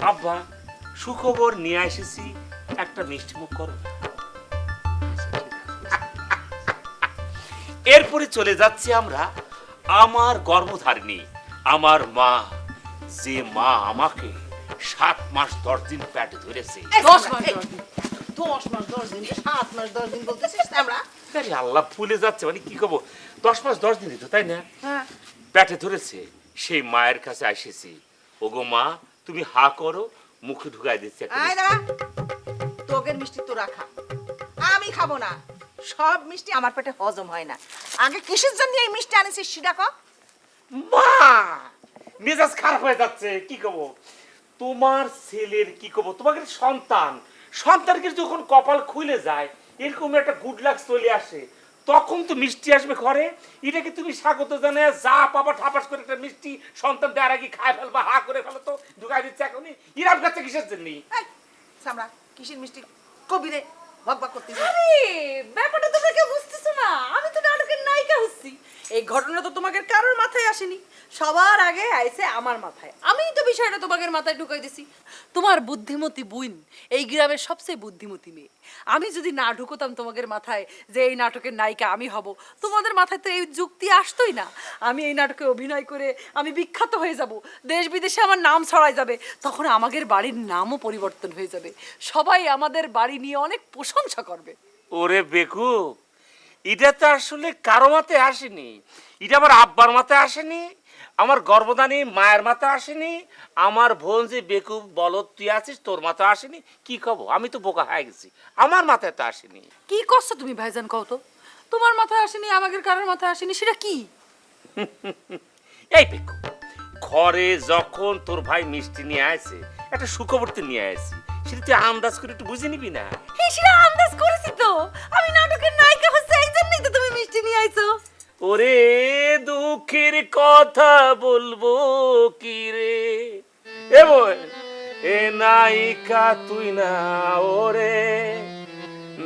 আব্বা সুখবর নিয়ে এসেছি একটা মিষ্টি মুখ করো। এরপরে চলে যাচ্ছি আমরা আমার গর্ভধারিণী আমার মা। যে মা আমাকে সাত মাস দশ দিন পেটে ধরেছে। দশ মাস দশ মাস দশ দিন সাত মাস দশ দিন বলতেছিস আমরা? আরে আল্লাহ ভুলে যাচ্ছে মানে কি করব? দশ মাস দশ দিনই তো তাই না? হ্যাঁ। পেটে ধরেছে সেই মায়ের কাছে আসেছি। ওগো মা তুমি হা করো মুখে ঢুকাই দিচ্ছে একটা আয় দাঁড়া। তোকে মিষ্টি তো রাখা। আমি খাব না। সব মিষ্টি আমার পেটে হজম হয় না। আগে কিসের জন্য এই মিষ্টি আনিছিস সেটা কর মা! মেজাজ খারাপ হয়ে যাচ্ছে কি কব? তোমার ছেলের কি কব? তোমাকে সন্তান। সন্তানকে যখন কপাল খুলে যায় এরকম একটা গুড লাক চলে আসে। তখন তো মিষ্টি আসবে ঘরে। এটাকে তুমি স্বাগত জানে যা পাবা ঠাপাস করে একটা মিষ্টি সন্তান দেওয়ার আগে খায় ফেলবা হা করে ফেলো তো ঢুকাই দিচ্ছে এখনই। ইরাম কাছে কিসের জন্য? সামরা কিসের মিষ্টি? কবিরে বকবক ভক করতেছিস। আরে ব্যাপারটা তোমরা কেউ বুঝতেছো না। আমি তো নাটকের এই ঘটনা তো তোমাদের কারোর মাথায় আসেনি। সবার আগে আমার মাথায়। তো বিষয়টা তোমাদের মাথায় ঢুকাই দিছি। তোমার বুইন, এই গ্রামের সবচেয়ে বুদ্ধিমতী মেয়ে। আমি যদি না ঢুকতাম তোমাদের মাথায় যে এই নাটকের নায়িকা আমি হব, তোমাদের মাথায় তো এই যুক্তি আসতোই না। আমি এই নাটকে অভিনয় করে আমি বিখ্যাত হয়ে যাব। দেশ বিদেশে আমার নাম ছড়াই যাবে। তখন আমাদের বাড়ির নামও পরিবর্তন হয়ে যাবে। সবাই আমাদের বাড়ি নিয়ে অনেক প্রশংসা করবে। ওরে বেকু এটা তো আসলে কারও মাথায় আসেনি। এটা আমার আব্বার মাথায় আসেনি আমার গর্ভদানী মায়ের মাথায় আসেনি আমার বোন যে বেকু বলদ তুই আছিস তোর মাথায় আসেনি কি কব আমি তো বোকা হয়ে গেছি আমার মাথায় তো আসেনি। কি করছ তুমি ভাইজান কও তো? তোমার মাথায় আসেনি আমাদের কারোর মাথায় আসেনি সেটা কি? এই বেকু ঘরে যখন তোর ভাই মিষ্টি নিয়ে আসে একটা সুখবর্তী নিয়ে আসি সেটা তুই আন্দাজ করে একটু বুঝে নিবি না? এই সেটা আন্দাজ করেছি তো। আমি নাটকের নায়িকা হচ্ছে এই জন্যই তো তুমি মিষ্টি নিয়ে আইছো। ওরে দুঃখের কথা বলব কি রে? এ এ নায়িকা তুই না ওরে।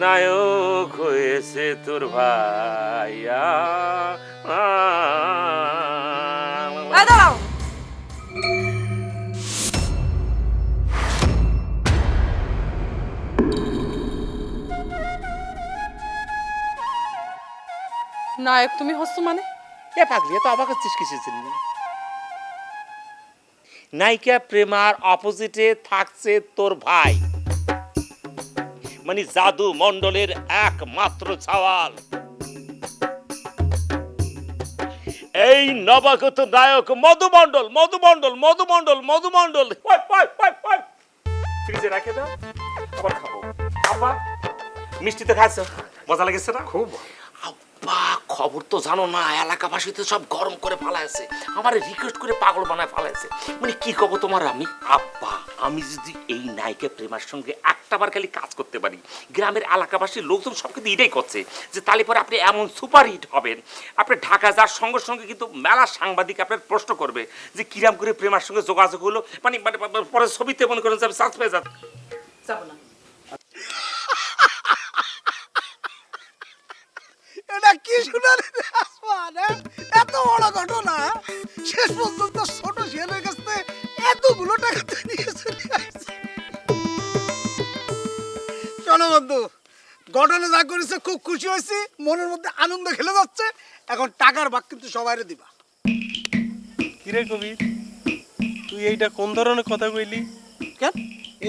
নায়ক হয়েছে তোর ভাইয়া। নায়ক তুমি হচ্ছ মানে? এ পাগলি তো অবাক হচ্ছিস কিসের জন্য? নায়িকা প্রেমার অপোজিটে থাকছে তোর ভাই। মানে জাদু মণ্ডলের একমাত্র ছাওয়াল। এই নবাগত নায়ক মধুমণ্ডল মধুমণ্ডল মধুমণ্ডল মধুমণ্ডল। ওই, ওই, ওই, ওই। ফ্রিজে রাখে দাও আবার খাব। আব্বা মিষ্টি তো খাচ্ছ মজা লেগেছে না? খুব আব্বা খবর তো জানো না, এলাকাবাসী তো সব গরম করে ফালাইছে। আমার রিকোয়েস্ট করে পাগল বানায় ফালাইছে। মানে কি কব তোমার আমি? আব্বা, আমি যদি এই নায়িকা প্রেমার সঙ্গে একটা বার খালি কাজ করতে পারি, গ্রামের এলাকাবাসীর লোকজন সব কিন্তু এটাই করছে যে তাহলে পরে আপনি এমন সুপার হিট হবেন। আপনি ঢাকা যাওয়ার সঙ্গে সঙ্গে কিন্তু মেলা সাংবাদিক আপনার প্রশ্ন করবে যে কিরাম করে প্রেমার সঙ্গে যোগাযোগ হলো। মানে মানে পরে ছবিতে মনে করেন যে আমি চান্স না। এটা কি শুনালি আসমান হ্যাঁ? এত বড় ঘটনা শেষ পর্যন্ত ছোট শিয়ালের কাছ থেকে এতগুলো টাকা তুই নিয়ে চলে। শোনো বন্ধু ঘটনা যা করেছে খুব খুশি হয়েছি মনের মধ্যে আনন্দ খেলে যাচ্ছে। এখন টাকার ভাগ কিন্তু সবাইরে দিবা। কিরে কবির তুই এইটা কোন ধরনের কথা কইলি? কেন?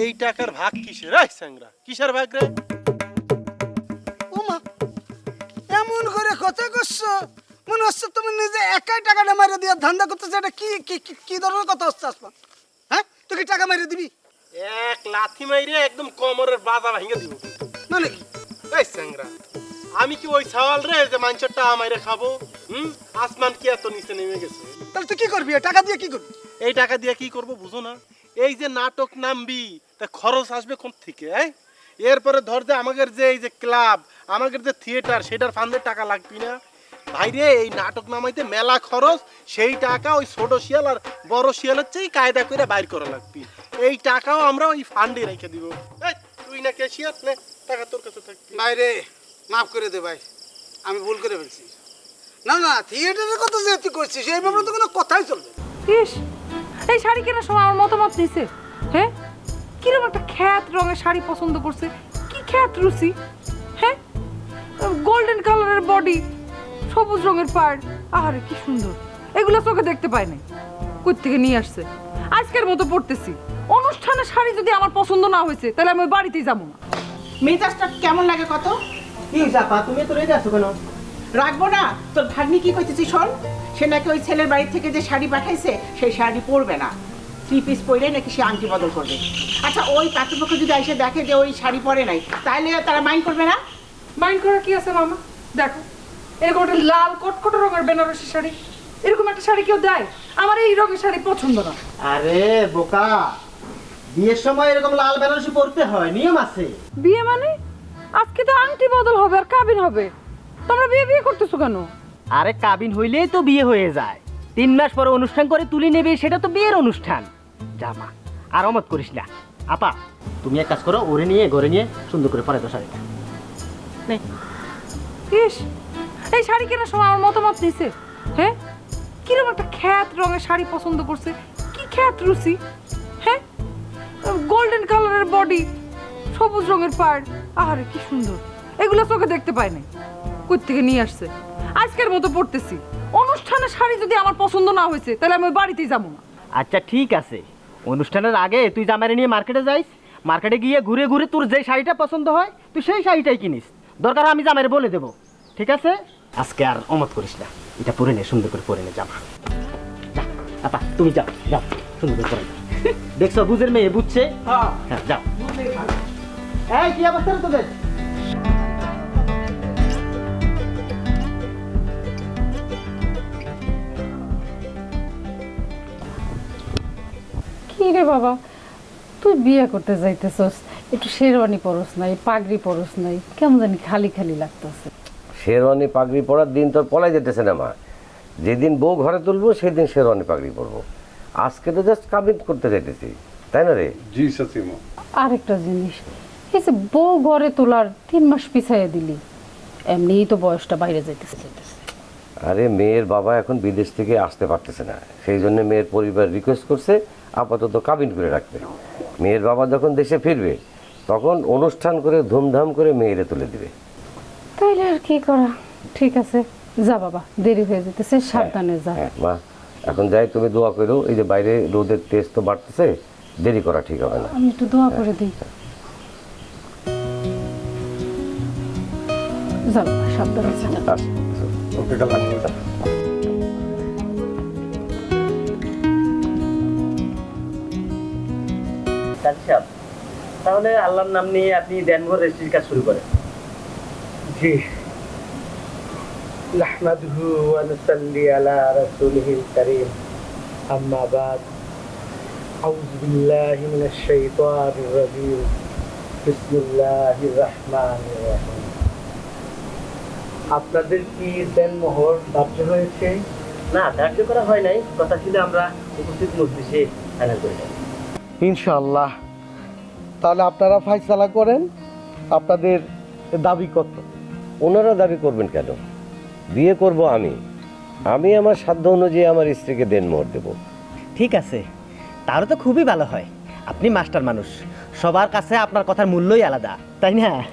এই টাকার ভাগ কিসের? রাই স্যাংরা কিসের ভাগ রে? কথা করছ মনে হচ্ছে তুমি নিজে একাই টাকাটা মারিয়ে দিয়ে ধান্দা করতেছো। এটা কি কি ধরনের কথা হচ্ছে আসমান হ্যাঁ? তুই কি টাকা মারিয়ে দিবি? এক লাথি মাইরে একদম কোমরের বাধা ভেঙে দিব। মানে কি? এই স্যাংরা আমি কি ওই সওয়াল রে যে মাংসের টাকা মাইরে খাব? হুম? আসমান কি এত নিচে নেমে গেছে? তাহলে তুই কি করবি? টাকা দিয়ে কি করবি? এই টাকা দিয়ে কি করব বুঝো না? এই যে নাটক নামবি তা খরচ আসবে কোন থেকে এই? এরপরে ধর যে আমাদের যে এই যে ক্লাব আমাদের যে থিয়েটার সেটার ফান্ডের টাকা লাগবি না। ভাইরে এই নাটক নামাইতে মেলা খরচ সেই টাকা ওই ছোট শিয়াল আর বড় শিয়ালের চেয়ে কায়দা করে বাইর করা লাগবি। এই টাকাও আমরা ওই ফান্ডে রেখে দিব। এই, তুই না কে শিয়াল? নে টাকা তোর কাছে থাকবি ভাই রে মাফ করে দে ভাই আমি ভুল করে ফেলছি। না না থিয়েটারের কথা যেহেতু করছিস এই ব্যাপারে তো কোনো কথাই চলবে না। ইস এই শাড়ি কেনার সময় আমার মতামত নিছে হ্যাঁ? কীরকম একটা খ্যাত রঙের শাড়ি পছন্দ করছে? কি খ্যাত রুচি? বডি সবুজ রঙের পাড় আহারে কি সুন্দর। এগুলো চোখে দেখতে পায় নাই। কই থেকে নিয়ে আসছে? আজকের মতো পড়তেছি। অনুষ্ঠানে শাড়ি যদি আমার পছন্দ না হয়েছে তাহলে আমি ওই বাড়িতেই যাব না। মেজাজটা কেমন লাগে কত? কি জাপা তুমি তো রেগে আছো কেন? রাখব না? তোর ভাগ্নি কি কইতেছি শোন? সে নাকি ওই ছেলের বাড়ি থেকে যে শাড়ি পাঠাইছে সেই শাড়ি পরবে না। থ্রি পিস পরে নাকি সে আংটি বদল করবে। আচ্ছা ওই পাত্রপক্ষ যদি এসে দেখে যে ওই শাড়ি পরে নাই তাহলে তারা মাইন্ড করবে না? মাইন্ড করার কি আছে মামা? দেখো এরকম একটা লাল কটকট রঙের বেনারসি শাড়ি এরকম একটা শাড়ি কেউ দেয়? আমার এই রঙের শাড়ি পছন্দ না। আরে বোকা। বিয়ের সময় এরকম লাল বেনারসি পরতে হয় নিয়ম আছে। বিয়ে মানে? আজকে তো আংটি বদল হবে আর কাবিন হবে। তোমরা বিয়ে বিয়ে করতেছো কেন? আরে কাবিন হইলেই তো বিয়ে হয়ে যায়। তিন মাস পরে অনুষ্ঠান করে তুলে নেবে সেটা তো বিয়ের অনুষ্ঠান। জামা আর অমত করিস না। আপা তুমি এক কাজ করো ওরে নিয়ে ঘরে নিয়ে সুন্দর করে পরে তো শাড়িটা নে। ইস এই শাড়ি কেনার সময় আমার মতামত নিছে হ্যাঁ? কীরকম একটা খ্যাত রঙের শাড়ি পছন্দ করছে? কি খ্যাত রুচি হ্যাঁ? গোল্ডেন কালারের বডি সবুজ রঙের পাড় আহারে কি সুন্দর। এগুলো চোখে দেখতে পায় নাই কই থেকে নিয়ে আসছে? আজকের মতো পড়তেছি। অনুষ্ঠানে শাড়ি যদি আমার পছন্দ না হয়েছে, তাহলে আমি বাড়িতেই যাব না। আচ্ছা ঠিক আছে। অনুষ্ঠানের আগে তুই জামাইরে নিয়ে মার্কেটে যাইস। মার্কেটে গিয়ে ঘুরে ঘুরে তোর যে শাড়িটা পছন্দ হয়, তুই সেই শাড়িটাই কিনিস। দরকার হয় আমি জামাইরে বলে দেবো। ঠিক আছে? আজকে আর অমত করিস না। এটা পরে নে সুন্দর করে পরে নে জামা। আপা তুমি যাও যাও সুন্দর করে পরে দেখছ বুঝের মেয়ে বুঝছে? হ্যাঁ। যাও। এই কি অবস্থা রে তোদের? কি রে বাবা? তুই বিয়ে করতে যাইতেছস। একটু শেরওয়ানি পরস নাই পাগড়ি পরস নাই কেমন জানি খালি খালি লাগতেছে। শেরওয়ানি পাগড়ি পরার দিন তোর পলাই যেতেছে না মা। যেদিন বউ ঘরে তুলবো সেদিন শেরওয়ানি পাগড়ি পরবো। আজকে তো জাস্ট কাবিন করতে যাইতেছি তাই না রে? জি সচিমা আরেকটা জিনিস এই যে বউ ঘরে তোলার তিন মাস পিছাইয়া দিলি এমনিই তো বয়সটা বাইরে যাইতেছে যাইতেছে। আরে মেয়ের বাবা এখন বিদেশ থেকে আসতে পারতেছে না সেই জন্য মেয়ের পরিবার রিকোয়েস্ট করছে আপাতত কাবিন করে রাখবে। মেয়ের বাবা যখন দেশে ফিরবে তখন অনুষ্ঠান করে ধুমধাম করে মেয়েরে তুলে দিবে। তাইলে আর কি করা? ঠিক আছে যা বাবা দেরি হয়ে যেতেছে সাবধানে যা। হ্যাঁ মা এখন যাই তুমি দোয়া করো এই যে বাইরে রোদের তেজ তো বাড়তেছে দেরি করা ঠিক হবে না। আমি একটু দোয়া করে দিই। যা বাবা সাবধানে যা। আস, ওকে কাল আসবে সাহেব তাহলে আল্লাহর নাম নিয়ে আপনি দেনভর রেজিস্ট্রির কাজ শুরু করেন জি نحمده ونصلي على رسوله الكريم أما بعد أعوذ بالله من الشيطان الرجيم بسم الله الرحمن الرحيم আপনাদের কি দেন মোহর ধার্য হয়েছে না ধার্য করা হয় নাই কথা ছিল আমরা উপস্থিত মজলিসে ফাইনাল করে দেব ইনশাআল্লাহ তাহলে আপনারা ফাইসালা করেন আপনাদের দাবি কত? ওনারা দাবি করবেন কেন? বিয়ে করব আমি। আমি আমার সাধ্য অনুযায়ী আমার স্ত্রীকে দেন দেনমোহর দেবো। ঠিক আছে। তারও তো খুবই ভালো হয়। আপনি মাস্টার মানুষ। সবার কাছে আপনার কথার মূল্যই আলাদা তাই না?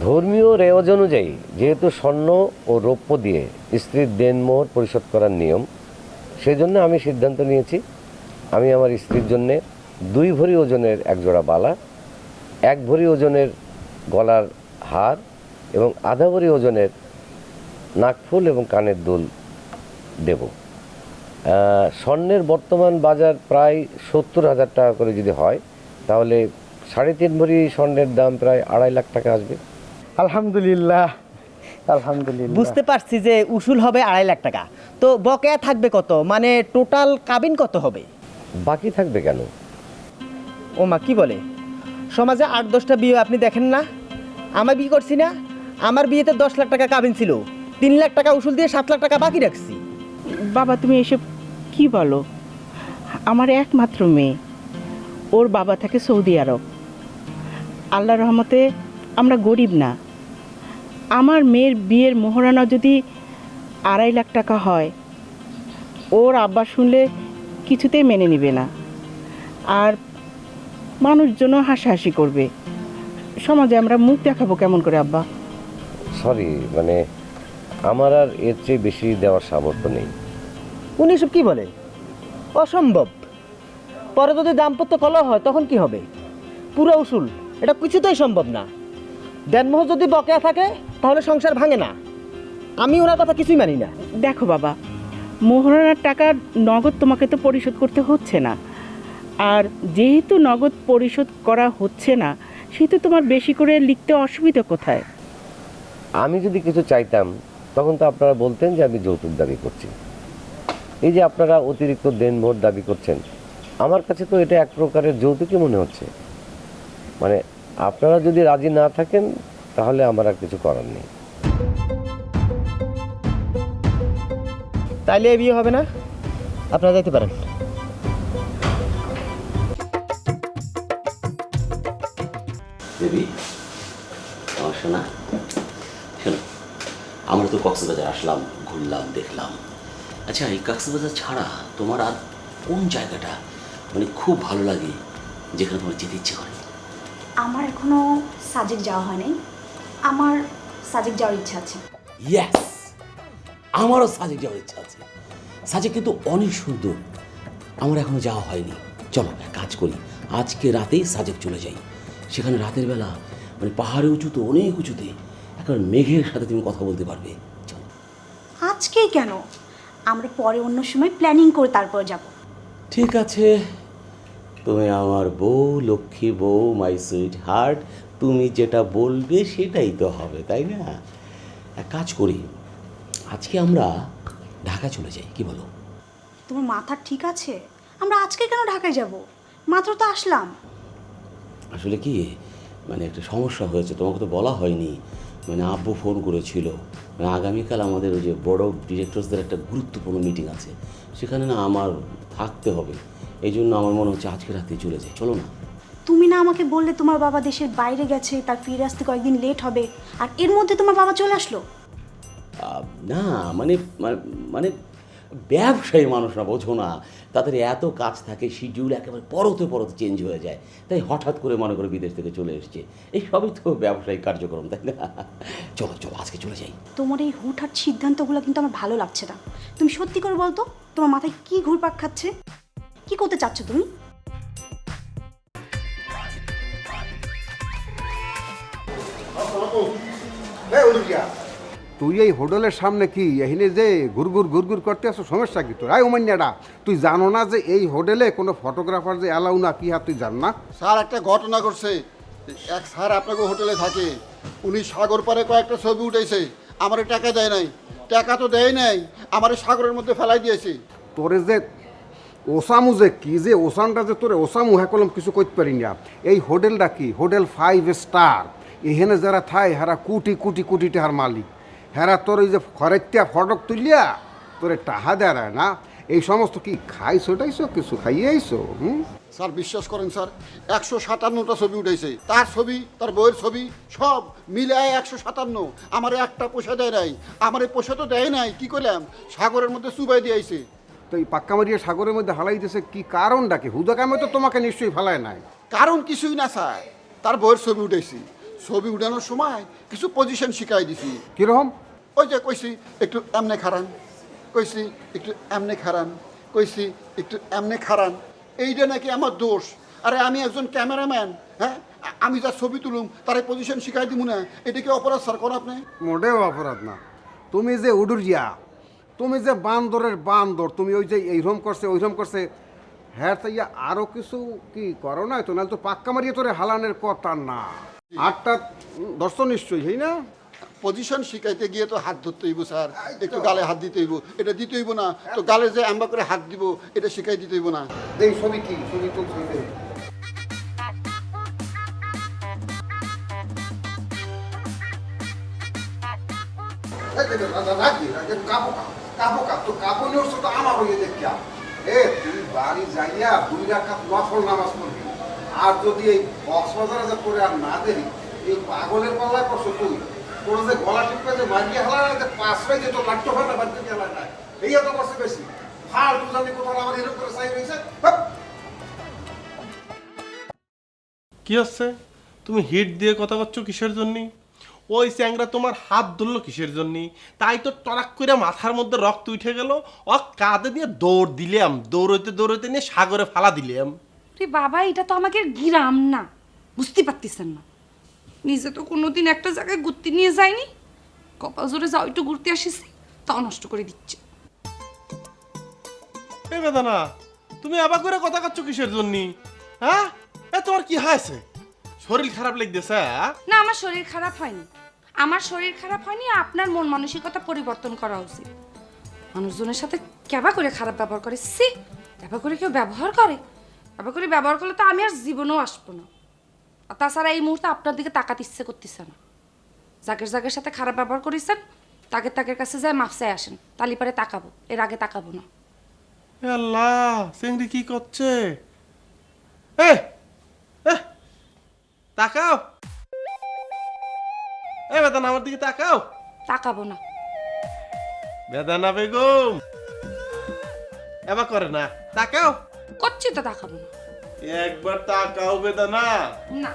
ধর্মীয় রেওয়াজ অনুযায়ী যেহেতু স্বর্ণ ও রৌপ্য দিয়ে স্ত্রীর দেনমোহর পরিশোধ করার নিয়ম সেই জন্য আমি সিদ্ধান্ত নিয়েছি। আমি আমার স্ত্রীর জন্যে দুই ভরি ওজনের এক জোড়া বালা এক ভরি ওজনের গলার হার এবং আধা ভরি ওজনের নাকফুল এবং কানের দুল দেব। স্বর্ণের বর্তমান বাজার প্রায় সত্তর হাজার টাকা করে যদি হয় তাহলে সাড়ে তিন ভরি স্বর্ণের দাম প্রায় আড়াই লাখ টাকা আসবে। আলহামদুলিল্লাহ আলহামদুলিল্লাহ। বুঝতে পারছি যে উসুল হবে আড়াই লাখ টাকা। তো বকেয়া থাকবে কত? মানে টোটাল কাবিন কত হবে? বাকি থাকবে কেন? ও মা, কি বলে? সমাজে আট, দশটা বিয়ে আপনি দেখেন না? আমার বিয়ে করছি না, আমার বিয়েতে দশ লাখ টাকা কাবিন ছিল। তিন লাখ টাকা উসুল দিয়ে সাত লাখ টাকা বাকি রাখছি। বাবা, তুমি এসব কি বলো? আমার একমাত্র মেয়ে। ওর বাবা থাকে সৌদি আরব। আল্লাহ রহমতে আমরা গরিব না। আমার মেয়ের বিয়ের মোহরানা যদি আড়াই লাখ টাকা হয়, ওর আব্বা শুনলে কিছুতেই মেনে নিবে না। আর মানুষজনও হাসাহাসি করবে। সমাজে আমরা মুখ দেখাবো কেমন করে আব্বা? সরি মানে আমার আর এর চেয়ে বেশি দেওয়ার সামর্থ্য নেই। উনি সব কি বলে? অসম্ভব। পরে যদি দাম্পত্য কলহ হয় তখন কি হবে? পুরো উসুল এটা কিছুতেই সম্ভব না। দেনমোহ যদি বকেয়া থাকে তাহলে সংসার ভাঙে না। আমি ওনার কথা কিছুই মানি না। দেখো বাবা মোহরানার টাকা নগদ তোমাকে তো পরিশোধ করতে হচ্ছে না। আর যেহেতু নগদ পরিশোধ করা হচ্ছে না সেহেতু তোমার বেশি করে লিখতে অসুবিধা কোথায়? আমি যদি কিছু চাইতাম তখন তো আপনারা বলতেন যে আমি যৌতুক দাবি করছি। এই যে আপনারা অতিরিক্ত দেনমোহর দাবি করছেন আমার কাছে তো এটা এক প্রকারের যৌতুকই মনে হচ্ছে। মানে আপনারা যদি রাজি না থাকেন তাহলে আমার আর কিছু করার নেই। তাইলে এ বিয়ে হবে না? আপনারা যাইতে পারেন। দেবী আমার শোনা শোনো আমরা তো কক্সবাজার আসলাম ঘুরলাম দেখলাম। আচ্ছা এই কক্সবাজার ছাড়া তোমার আর কোন জায়গাটা মানে খুব ভালো লাগে যেখানে তোমার যেতে ইচ্ছে করে? আমার এখনও সাজেক যাওয়া হয়নি। আমার সাজেক যাওয়ার ইচ্ছা আছে। ইয়েস আমারও সাজেক যাওয়ার ইচ্ছা আছে। সাজেক কিন্তু অনেক সুন্দর। আমার এখনও যাওয়া হয়নি। চলো এক কাজ করি। আজকে রাতেই সাজেক চলে যাই। সেখানে রাতের বেলা মানে পাহাড়ে উঁচুতে অনেক উঁচুতে এখন মেঘের সাথে তুমি কথা বলতে পারবে। চলো। আজকেই কেন? আমরা পরে অন্য সময় প্ল্যানিং করে তারপর যাব। ঠিক আছে। তুমি আমার বউ লক্ষ্মী বউ মাই সুইট হার্ট তুমি যেটা বলবে সেটাই তো হবে তাই না? এক কাজ করি আজকে আমরা ঢাকা চলে যাই কি বলো? তোমার মাথা ঠিক আছে? আমরা আজকে কেন ঢাকায় যাব? মাত্র তো আসলাম। আসলে কি মানে একটা সমস্যা হয়েছে তোমাকে তো বলা হয়নি। মানে আব্বু ফোন করেছিল। মানে আগামীকাল আমাদের ওই যে বড় ডিরেক্টরসদের একটা গুরুত্বপূর্ণ মিটিং আছে। সেখানে না আমার থাকতে হবে। এই জন্য আমার মনে হচ্ছে আজকে রাতে চলে যাই। চলো না। তুমি না আমাকে বললে তোমার বাবা দেশের বাইরে গেছে তার ফিরে আসতে কয়েকদিন লেট হবে। আর এর মধ্যে তোমার বাবা চলে আসলো? না মানে মানে- ব্যবসায়ী মানুষরা বোঝো না। তাদের এত কাজ থাকে শিডিউল একেবারে পরতে পরতে চেঞ্জ হয়ে যায়। তাই হঠাৎ করে মনে করে বিদেশ থেকে চলে এসছে। এই সবই তো ব্যবসায়িক কার্যক্রম তাই না? চলো চলো আজকে চলে যাই। তোমার এই হুটহাট সিদ্ধান্তগুলো কিন্তু আমার ভালো লাগছে না। তুমি সত্যি করে বলতো তোমার মাথায় কি ঘুরপাক খাচ্ছে? কি করতে চাচ্ছ তুমি? তুই এই হোটেলের সামনে কি এখানে যে ঘুরঘুর ঘুরঘুর করতে আসো সমস্যা কি তোর? আয় উমান্যাটা তুই জানো না যে এই হোটেলে কোনো ফটোগ্রাফার যে অ্যালাউ না কি হাত তুই জান না? স্যার একটা ঘটনা ঘটছে। এক স্যার আপনাকে হোটেলে থাকে। উনি সাগর পারে কয়েকটা ছবি উঠেছে। আমার টাকা দেয় নাই। টাকা তো দেয় নাই। আমার সাগরের মধ্যে ফেলাই দিয়েছে। তোরে যে ওসামু যে কি যে ওসানটা যে তোরে ওসামু হ্যাঁ কলম কিছু করতে পারি না। এই হোটেলটা কি? হোটেল ফাইভ স্টার এখানে যারা থাই হারা কোটি কোটি কোটি টাকার মালিক। হেরা তোর এই যে খরেত্যা ফটক তুলিয়া তোরে টাহা দেয় না? এই সমস্ত কি খাইছো টাইছো কিছু খাইয়ে আইছো হুম? স্যার বিশ্বাস করেন স্যার একশো সাতান্নটা ছবি উঠেছে তার ছবি তার বইয়ের ছবি সব মিলায় একশো সাতান্ন। আমার একটা পয়সা দেয় নাই। আমার এই পয়সা তো দেয় নাই কি করলাম? সাগরের মধ্যে চুবাই দিয়েছে তো এই পাক্কা মারিয়া সাগরের মধ্যে হালাই দিয়েছে কি কারণটা কি? হুদা কামে তো তোমাকে নিশ্চয়ই ফেলায় নাই। কারণ কিছুই না স্যার। তার বইয়ের ছবি উঠেছি ছবি উঠানোর সময় কিছু পজিশন শিখাই দিছি। কীরকম? ওই যে কইছি একটু এমনে খারান কইছি একটু এমনে খারান কইছি একটু এমনে খারান এইটা নাকি আমার দোষ। আরে আমি একজন ক্যামেরাম্যান হ্যাঁ? আমি যা ছবি তুলুম তার পজিশন শিখাই দিব না। এটা কি অপরাধ স্যার কোন আপনি? মোটেও অপরাধ না। তুমি যে উডুরিয়া তুমি যে বান্দরের বান্দর তুমি ওই যে এইরকম করছে ওইরকম করছে হ্যাঁ তো ইয়া আরও কিছু কি করো না তো? নাহলে তো পাক্কা মারিয়ে তোরে হালানের কথা না। আটটা দর্শন নিশ্চয়ই হই না? পজিশন শিখাইতে গিয়ে তো হাত ধরতে হইব স্যার। একটু গালে হাত দিতে হইব। এটা দিতে হইব না। তো গালে যে আম্বা করে হাত দিব এটা শিখাই দিতে হইব না। এই ছবি কি ছবি তো ছবি বাড়ি যাইয়া দুই রাখাত নফল নামাজ পড়বি। আর যদি এই কক্সবাজারে যে করে আর না দেরি, এই পাগলের পাল্লায় পড়ছো তুই তোর যে গলা টিপে যে মারিয়ে হালা যে পাঁচটাই যে তোর লাট্ট হয় না বাড়িতে গেলা না এই এত করছে বেশি? ফাল তুই জানি কোথাও আমার এরকম করে চাই রয়েছে? কি হচ্ছে? তুমি হিট দিয়ে কথা করছ কিসের জন্য? ওই চ্যাংরা তোমার হাত ধরলো কিসের জন্য? তাই তো টরাক করে মাথার মধ্যে রক্ত উঠে গেল। ও কাঁধে দিয়ে দৌড় দিলাম, দৌড়তে দৌড়তে নিয়ে সাগরে ফালা দিলাম। রে বাবা এটা তো আমাকে গিরাম না। বুঝতে পারতেছেন না। নিজে তো কোনোদিন একটা জায়গায় ঘুরতে নিয়ে যায়নি। কপাল জোরে যাও একটু ঘুরতে আসিস তাও নষ্ট করে দিচ্ছে। এ বেদানা তুমি আবার করে কথা করছ কিসের জন্য? হ্যাঁ? এ তোমার কি হয়েছে? শরীর খারাপ লাগতেছে হ্যাঁ? না আমার শরীর খারাপ হয়নি। আমার শরীর খারাপ হয়নি আপনার মন মানসিকতা পরিবর্তন করা উচিত। মানুষজনের সাথে কেবা করে খারাপ ব্যবহার করে সি কেবা করে কেউ ব্যবহার করে। কেবা করে ব্যবহার করলে তো আমি আর জীবনেও আসব না। আর তাছাড়া এই মুহূর্তে আপনার দিকে তাকাতে ইচ্ছে করতেছে না। জাগের জাগের সাথে খারাপ ব্যবহার করেছেন তাকে তাকের কাছে যায় মাফসায় আসেন তালি পারে তাকাবো এর আগে তাকাবো না। আল্লাহ চেংড়ি কি করছে? এ, তাকাও। এ বেদানা আমার দিকে তাকাও। তাকাবো না। বেদানা বেগম। এবার করে না তাকাও। করছি তো তাকাবো না। একবার তাকাও বেদানা। না।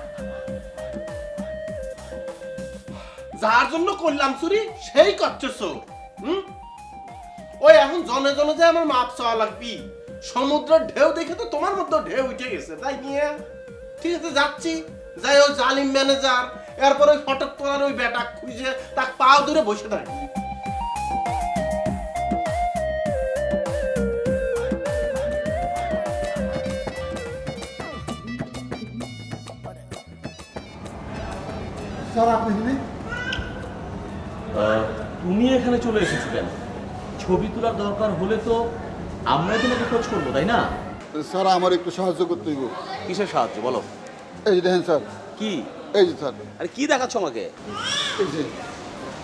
যার জন্য করলাম চুরি সেই হুম? ওই এখন জনে জনে যে আমার মাপ চাওয়া লাগবি। সমুদ্রের ঢেউ দেখে তো তোমার মধ্যে ঢেউ উঠে গেছে তাই নিয়ে ঠিক আছে যাচ্ছি। যাই ওই জালিম ম্যানেজার এরপর ওই ফটক তোলার ওই বেটা খুঁজে তার পাও দূরে বসে থাকি স্যার আপনি এখানে? তুমি এখানে চলে এসেছ কেন ছবি তোলার দরকার হলে তো আমরাই তোমাকে খোঁজ করব তাই না? স্যার আমার একটু সাহায্য করতে হইব। কিসের সাহায্য বলো? এই যে দেখেন স্যার। কি? এই যে স্যার। আরে কি দেখাচ্ছ আমাকে? এই যে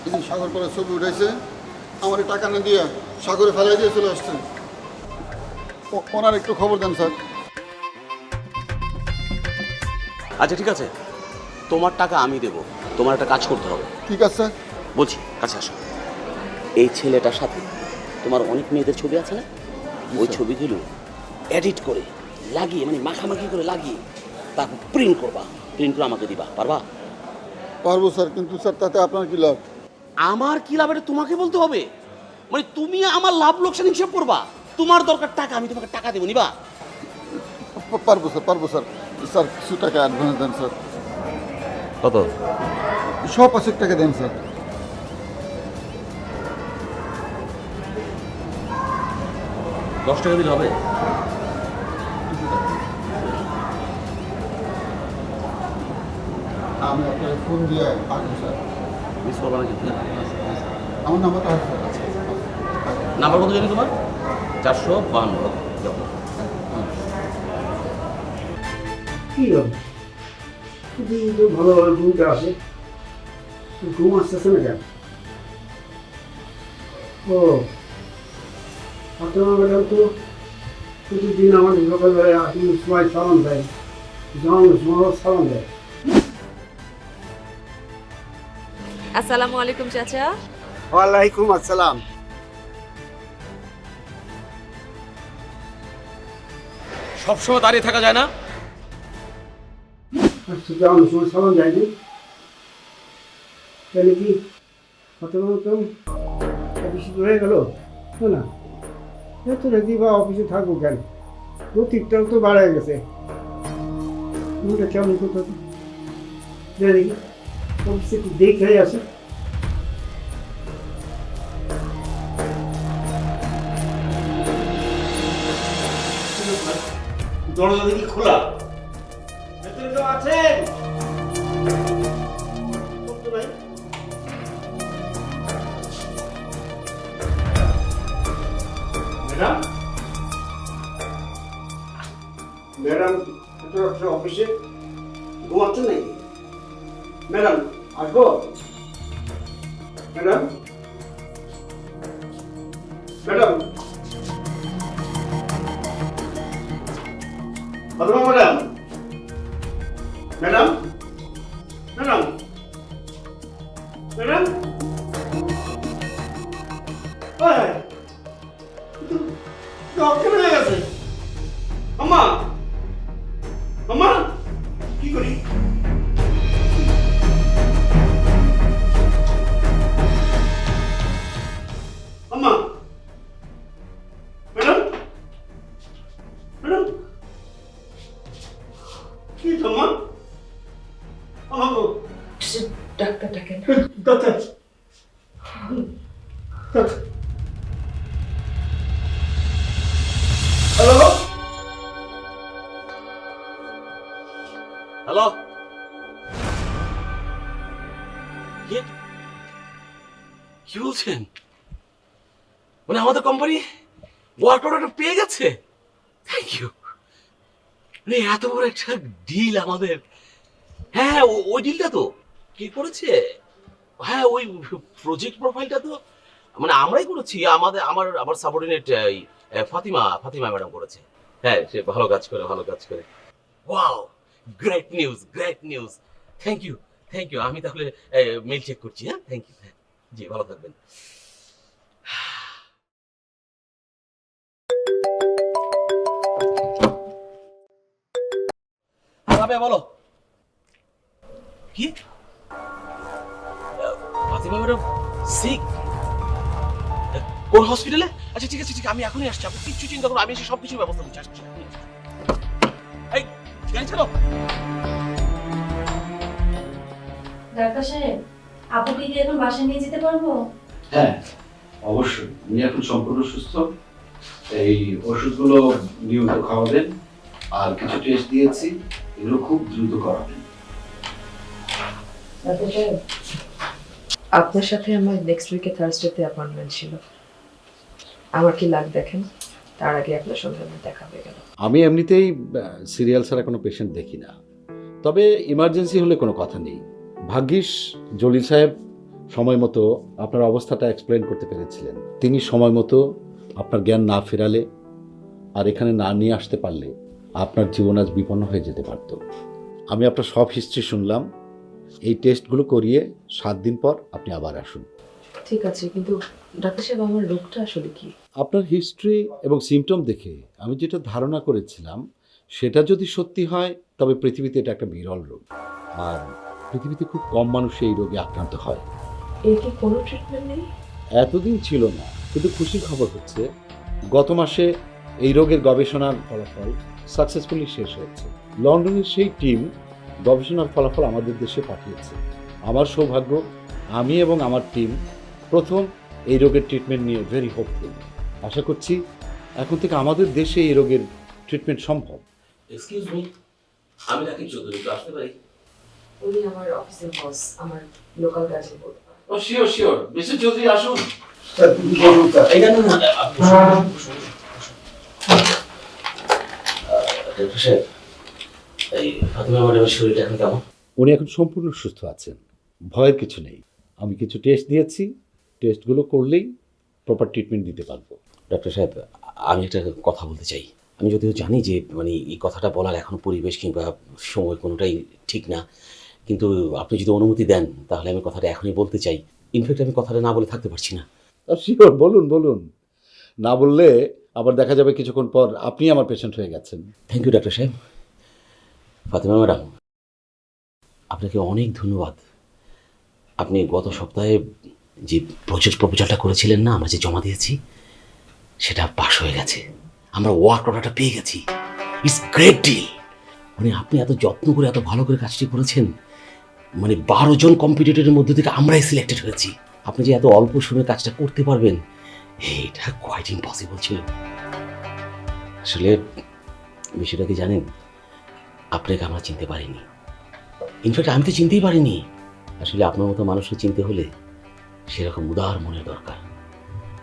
এই যে সাগর করার ছবি উঠেছে আমার টাকা না দিয়ে সাগরে ফেলাই দিয়ে চলে আসছেন। ওনার একটু খবর দেন স্যার। আচ্ছা ঠিক আছে। তোমার টাকা আমি দেবো। তোমার একটা কাজ করতে হবে। ঠিক আছে। স্যার বলছি কাছে আসো। এই ছেলেটার সাথে তোমার অনেক মেয়েদের ছবি আছে না? ওই ছবিগুলো এডিট করে লাগিয়ে মানে মাখামাখি করে লাগিয়ে তারপর প্রিন্ট করবা। প্রিন্ট করে আমাকে দিবা পারবা? পারব স্যার কিন্তু স্যার তাতে আপনার কি লাভ? আমার কি লাভ এটা তোমাকে বলতে হবে? মানে তুমি আমার লাভ লোকসান হিসাব করবা। তোমার দরকার টাকা আমি তোমাকে টাকা দেবো নিবা? পারব স্যার পারব স্যার স্যার কিছু টাকা অ্যাডভান্স দেন স্যার কত? শ পাঁচেক টাকা দেন স্যার। দশ টাকা দিলে হবে? আমি আপনাকে ফোন দিয়ে পাঠাবো স্যার। মিস করবা না। কিন্তু আমার নাম্বারটা আছে নাম্বার কত জানি তোমার? চারশো বান্ন। কি তো ভালোভাবে ঘুমটা আসে ঘুম আসতেছে না কেন? ও ফাতেমা ম্যাডাম তো প্রতিদিন আমাদের সকালবেলায় আসলে সময় সালাম দেয় যখন সময় সালাম দেয়। আসসালামু আলাইকুম চাচা। ওয়ালাইকুম আসসালাম। সবসময় দাঁড়িয়ে থাকা যায় না? শুধু আমার সময় সালাম যায়নি। তাহলে কি? ফাতেমা ম্যাডাম অফিসে হয়ে গেল। না? এত রাতি বা অফিসে থাকব কেন? প্রতীকটাও তো বাড়ায় গেছে। ওটা কেমন করতে হবে? দেখি অফিসে একটু দেখে আসে। দরজা দেখি খোলা। অফিসে ঘুমাচ্ছেন নাকি? ম্যাডাম আসব? ম্যাডাম? ম্যাডাম? ভদ্র ম্যাডাম? ম্যাডাম? হ্যালো কি বলছেন মানে আমাদের কোম্পানি ওয়ার্ক অর্ডারটা পেয়ে গেছে। থ্যাংক ইউ মানে এত বড় একটা ডিল আমাদের। হ্যাঁ ও- ওই ডিলটা তো। কে করেছে? হ্যাঁ ওই প্রজেক্ট প্রোফাইলটা তো। মানে আমরাই করেছি। আমাদের, আমার আমার সাবঅর্ডিনেট ফাতিমা ফাতিমা ম্যাডাম করেছে। হ্যাঁ সে ভালো কাজ করে, ভালো কাজ করে। Wow great news great news thank you thank you আমি তাহলে মেল চেক করছি হ্যাঁ? থ্যাংক ইউ জি, ভালো থাকবেন। হ্যাঁ বলো। কি? কোন হসপিটালে আচ্ছা ঠিক আছে ঠিক আছে, আমি এখনই আসছি। আপনি কিচ্ছু চিন্তা করুন, আমি এসে সব কিছু ব্যবস্থা করছি আসছি। গাড়ি চালাও ডাক্তার সাহেব আপুকে কি এখন বাসায় নিয়ে যেতে পারব? হ্যাঁ অবশ্যই। উনি এখন সম্পূর্ণ সুস্থ। এই ওষুধগুলো নিয়মিত খাওয়াবেন আর কিছু টেস্ট দিয়েছি এগুলো খুব দ্রুত করাবেন। ডাক্তার সাহেব। আপনার সাথে আমার নেক্সট উইকে থার্সডেতে অ্যাপয়েন্টমেন্ট ছিল। আমার কি লাগ দেখেন? তার আগে আপনার সঙ্গে আমার দেখা হয়ে গেল। আমি এমনিতেই সিরিয়াল ছাড়া কোনো পেশেন্ট দেখি না। তবে ইমার্জেন্সি হলে কোনো কথা নেই। ভাগ্যিস জলিল সাহেব সময় মতো আপনার অবস্থাটা এক্সপ্লেন করতে পেরেছিলেন। তিনি সময় মতো আপনার জ্ঞান না ফেরালে আর এখানে না নিয়ে আসতে পারলে আপনার জীবন আজ বিপন্ন হয়ে যেতে পারত। আমি আপনার সব হিস্ট্রি শুনলাম। এই টেস্টগুলো করিয়ে সাত দিন পর আপনি আবার আসুন। ঠিক আছে কিন্তু ডাক্তার সাহেব আমার রোগটা আসলে কি? আপনার হিস্ট্রি এবং সিমটম দেখে আমি যেটা ধারণা করেছিলাম সেটা যদি সত্যি হয় তবে পৃথিবীতে এটা একটা বিরল রোগ। আর পৃথিবীতে খুব কম মানুষ এই রোগে আক্রান্ত হয়। এর কি কোনো ট্রিটমেন্ট নেই? এতদিন ছিল না কিন্তু খুশির খবর হচ্ছে গত মাসে এই রোগের গবেষণার ফলাফল সাকসেসফুলি শেষ হয়েছে। লন্ডনের সেই টিম গবেষণার ফলাফল আমাদের দেশে পাঠিয়েছে। আমার সৌভাগ্য আমি এবং আমার টিম প্রথম এই রোগের ট্রিটমেন্ট নিয়ে ভেরি হোপফুল আশা করছি এখন থেকে আমাদের দেশে এই রোগের ট্রিটমেন্ট সম্ভব। এক্সকিউজ মি আমি রাকিব চৌধুরী একটু আসতে পারি? উনি আমার অফিসের বস আমার লোকাল কাজে বলতে ও শিওর শিওর মিস্টার চৌধুরী আসুন। বলুন স্যার। এই না না না আপনি বসুন, বসুন, বসুন। আহ, ডাক্তার সাহেব এই ফাতিমা ম্যাডামের শরীরটা এখন কেমন? উনি এখন সম্পূর্ণ সুস্থ আছেন। ভয়ের কিছু নেই। আমি কিছু টেস্ট দিয়েছি। টেস্টগুলো করলেই প্রপার ট্রিটমেন্ট দিতে পারব। ডক্টর সাহেব আমি একটা কথা বলতে চাই। আমি যদিও জানি যে মানে এই কথাটা বলার এখন পরিবেশ কিংবা সময় কোনোটাই ঠিক না। কিন্তু আপনি যদি অনুমতি দেন তাহলে আমি কথাটা এখনই বলতে চাই। ইনফ্যাক্ট আমি কথাটা না বলে থাকতে পারছি না। শিওর বলুন বলুন। না বললে আবার দেখা যাবে কিছুক্ষণ পর আপনি আমার পেশেন্ট হয়ে গেছেন। থ্যাংক ইউ ডাক্তার সাহেব। ফাতিমা ম্যাডাম আপনাকে অনেক ধন্যবাদ। আপনি গত সপ্তাহে যে প্রজেক্ট প্রপোজালটা করেছিলেন না আমরা যে জমা দিয়েছি সেটা পাশ হয়ে গেছে। আমরা ওয়ার্ক অর্ডারটা পেয়ে গেছি। ইটস গ্রেট ডিল মানে আপনি এত যত্ন করে, এত ভালো করে কাজটি করেছেন। মানে বারো জন কম্পিটিটরের মধ্যে থেকে আমরাই সিলেক্টেড হয়েছি। আপনি যে এত অল্প সময়ে কাজটা করতে পারবেন এটা কোয়াইট ইম্পসিবল ছিল। আসলে বিষয়টা কি জানেন? আপনাকে আমরা চিনতে পারিনি। ইনফ্যাক্ট আমি তো চিনতেই পারিনি। আসলে আপনার মতো মানুষকে চিনতে হলে সেরকম উদার মনের দরকার।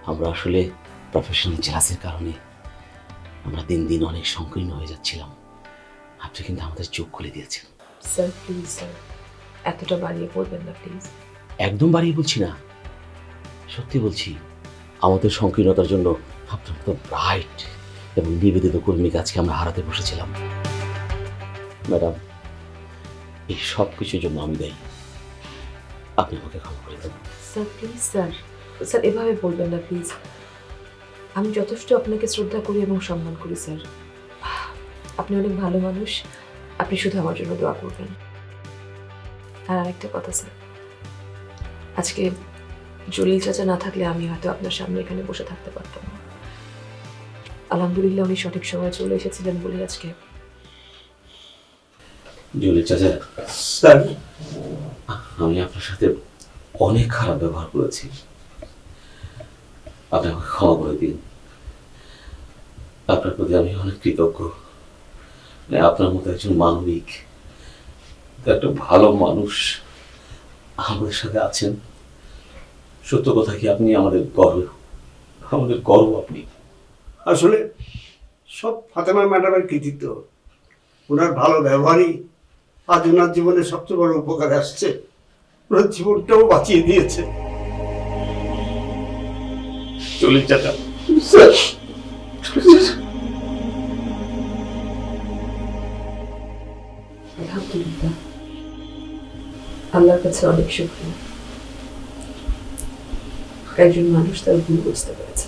আমরা আসলে প্রফেশনাল জেলাসের কারণে আমরা দিন দিন অনেক সংকীর্ণ হয়ে যাচ্ছিলাম। আপনি কিন্তু আমাদের চোখ খুলে দিয়েছেন। স্যার প্লিজ স্যার এতটা বাড়িয়ে পড়বেন না প্লিজ একদম বাড়িয়ে বলছি না। সত্যি বলছি আমাদের সংকীর্ণতার জন্য আপনার মতো ব্রাইট এবং নিবেদিত কর্মীকে আজকে আমরা হারাতে বসেছিলাম। ম্যাডাম এই সব কিছুর জন্য আমি দায়ী। আপনি আমাকে ক্ষমা করে দেন। স্যার প্লিজ স্যার স্যার এভাবে বলবেন না প্লিজ আমি যথেষ্ট আপনাকে শ্রদ্ধা করি এবং সম্মান করি, স্যার। আপনি অনেক ভালো মানুষ। আপনি শুধু আমার জন্য দোয়া করবেন। আর আরেকটা কথা, স্যার। আজকে জলিল চাচা না থাকলে আমি হয়তো আপনার সামনে এখানে বসে থাকতে পারতাম না। আলহামদুলিল্লাহ, উনি সঠিক সময়ে চলে এসেছিলেন বলে আজকে জলি চাচা, স্যার, আমি আপনার সাথে অনেক খারাপ ব্যবহার করেছি। আপনি আমাকে ক্ষমা করে দিন। আপনার প্রতি আমি অনেক কৃতজ্ঞ। মানে আপনার মতো একজন মানবিক, একটা ভালো মানুষ আমাদের সাথে আছেন। সত্য কথা কি আপনি আমাদের গর্ব আমাদের গর্ব আপনি? আসলে সব ফাতেমা ম্যাডামের কৃতিত্ব। ওনার ভালো ব্যবহারই আজ ওনার জীবনে সবচেয়ে বড় উপকারে আসছে। ওনার জীবনটাও বাঁচিয়ে দিয়েছে। চলে চাচা স্যার। আলহামদুলিল্লাহ। আল্লাহর কাছে অনেক শুক্রিয়া। একজন মানুষ তার ভুল বুঝতে পেরেছে।